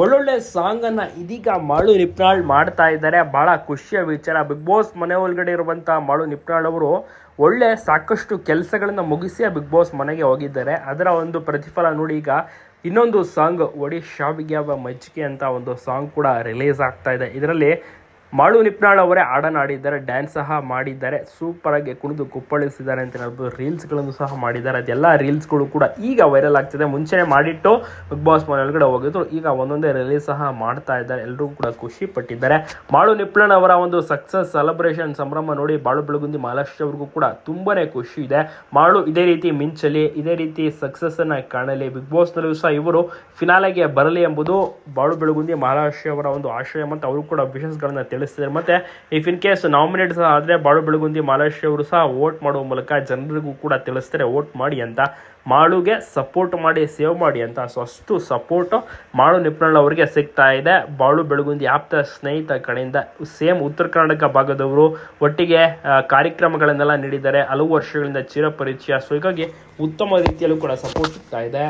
ಒಳ್ಳೊಳ್ಳೆ ಸಾಂಗನ್ನು ಇದೀಗ ಮಾಳು ನಿಪ್ನಾಳ್ ಮಾಡ್ತಾ ಇದ್ದಾರೆ. ಬಹಳ ಖುಷಿಯ ವಿಚಾರ. ಬಿಗ್ ಬಾಸ್ ಮನೆ ಒಳಗಡೆ ಇರುವಂಥ ಮಾಳು ನಿಪ್ನಾಳ್ ಅವರು ಒಳ್ಳೆ ಸಾಕಷ್ಟು ಕೆಲಸಗಳನ್ನು ಮುಗಿಸಿ ಬಿಗ್ ಬಾಸ್ ಮನೆಗೆ ಹೋಗಿದ್ದಾರೆ. ಅದರ ಒಂದು ಪ್ರತಿಫಲ ನೋಡಿ ಈಗ ಇನ್ನೊಂದು ಸಾಂಗ್ ಒಡಿ ಶಾವಿಗ್ಯಾವ ಮಜ್ಜಿಗೆ ಅಂತ ಒಂದು ಸಾಂಗ್ ಕೂಡ ರಿಲೀಸ್ ಆಗ್ತಾ ಇದೆ. ಇದರಲ್ಲಿ ಮಾಳು ನಿಪ್ನಾಳ್ ಅವರೇ ಹಾಡನ್ನು ಆಡಿದ್ದಾರೆ ಡ್ಯಾನ್ಸ್ ಸಹ ಮಾಡಿದ್ದಾರೆ ಸೂಪರ್ ಆಗಿ ಕುಣಿದು ಕುಪ್ಪಳಿಸಿದ್ದಾರೆ ಅಂತ ಹೇಳ್ಬೋದು. ರೀಲ್ಸ್ಗಳನ್ನು ಸಹ ಮಾಡಿದ್ದಾರೆ. ಅದೆಲ್ಲ ರೀಲ್ಸ್ಗಳು ಕೂಡ ಈಗ ವೈರಲ್ ಆಗ್ತಿದೆ. ಮುಂಚೆನೆ ಮಾಡಿಟ್ಟು ಬಿಗ್ ಬಾಸ್ ಮನೆ ಒಳಗಡೆ ಹೋಗಿದ್ರು. ಈಗ ಒಂದೊಂದೇ ರಿಲೀಸ್ ಸಹ ಮಾಡ್ತಾ ಇದ್ದಾರೆ. ಎಲ್ಲರೂ ಕೂಡ ಖುಷಿ ಪಟ್ಟಿದ್ದಾರೆ. ಮಾಳು ನಿಪ್ನಾಳ್ ಅವರ ಒಂದು ಸಕ್ಸಸ್ ಸೆಲೆಬ್ರೇಷನ್ ಸಂಭ್ರಮ ನೋಡಿ ಬಾಳು ಬೆಳಗುಂದಿ ಮಹಾಲಕ್ಷ್ಮಿ ಅವ್ರಿಗೂ ಕೂಡ ತುಂಬಾನೇ ಖುಷಿ ಇದೆ. ಮಾಳು ಇದೇ ರೀತಿ ಮಿಂಚಲಿ, ಇದೇ ರೀತಿ ಸಕ್ಸಸ್ ಅನ್ನ ಕಾಣಲಿ. ಬಿಗ್ ಬಾಸ್ ನಲ್ಲೂ ಸಹ ಇವರು ಫಿನಾಲೆಗೆ ಬರಲಿ ಎಂಬುದು ಬಾಳು ಬೆಳಗುಂದಿ ಮಹಾಲಕ್ಷ್ಮಿ ಅವರ ಒಂದು ಆಶಯ ಮತ್ತು ಅವರು ಕೂಡ ವಿಶಸ್ಗಳನ್ನ ತಿಳಿಸಿದ್ದಾರೆ ಮತ್ತೆ ಇಫ್ ಇನ್ ಕೇಸ್ ನಾಮಿನೇಟ್ ಸಹ ಆದರೆ ಬಾಳು ಬೆಳಗುಂದಿ ಮಾಲೇಶ್ ಅವರು ಸಹ ವೋಟ್ ಮಾಡುವ ಮೂಲಕ ಜನರಿಗೂ ಕೂಡ ತಿಳಿಸ್ತಾರೆ. ವೋಟ್ ಮಾಡಿ ಅಂತ. ಮಾಳುಗೆ ಸಪೋರ್ಟ್ ಮಾಡಿ ಸೇವ್ ಮಾಡಿ ಅಂತ. ಸೊ ಅಷ್ಟು ಸಪೋರ್ಟು ಮಾಳು ನಿಪ್ನಾಳ್ ಅವರಿಗೆ ಸಿಗ್ತಾ ಇದೆ. ಬಾಳು ಬೆಳಗುಂದಿ ಆಪ್ತ ಸ್ನೇಹಿತ ಕಡೆಯಿಂದ ಸೇಮ್ ಉತ್ತರ ಕರ್ನಾಟಕ ಭಾಗದವರು ಒಟ್ಟಿಗೆ ಕಾರ್ಯಕ್ರಮಗಳನ್ನೆಲ್ಲ ನೀಡಿದ್ದಾರೆ. ಹಲವು ವರ್ಷಗಳಿಂದ ಚಿರಪರಿಚಯ. ಸೊ ಹೀಗಾಗಿ ಉತ್ತಮ ರೀತಿಯಲ್ಲೂ ಕೂಡ ಸಪೋರ್ಟ್ ಸಿಗ್ತಾ ಇದೆ.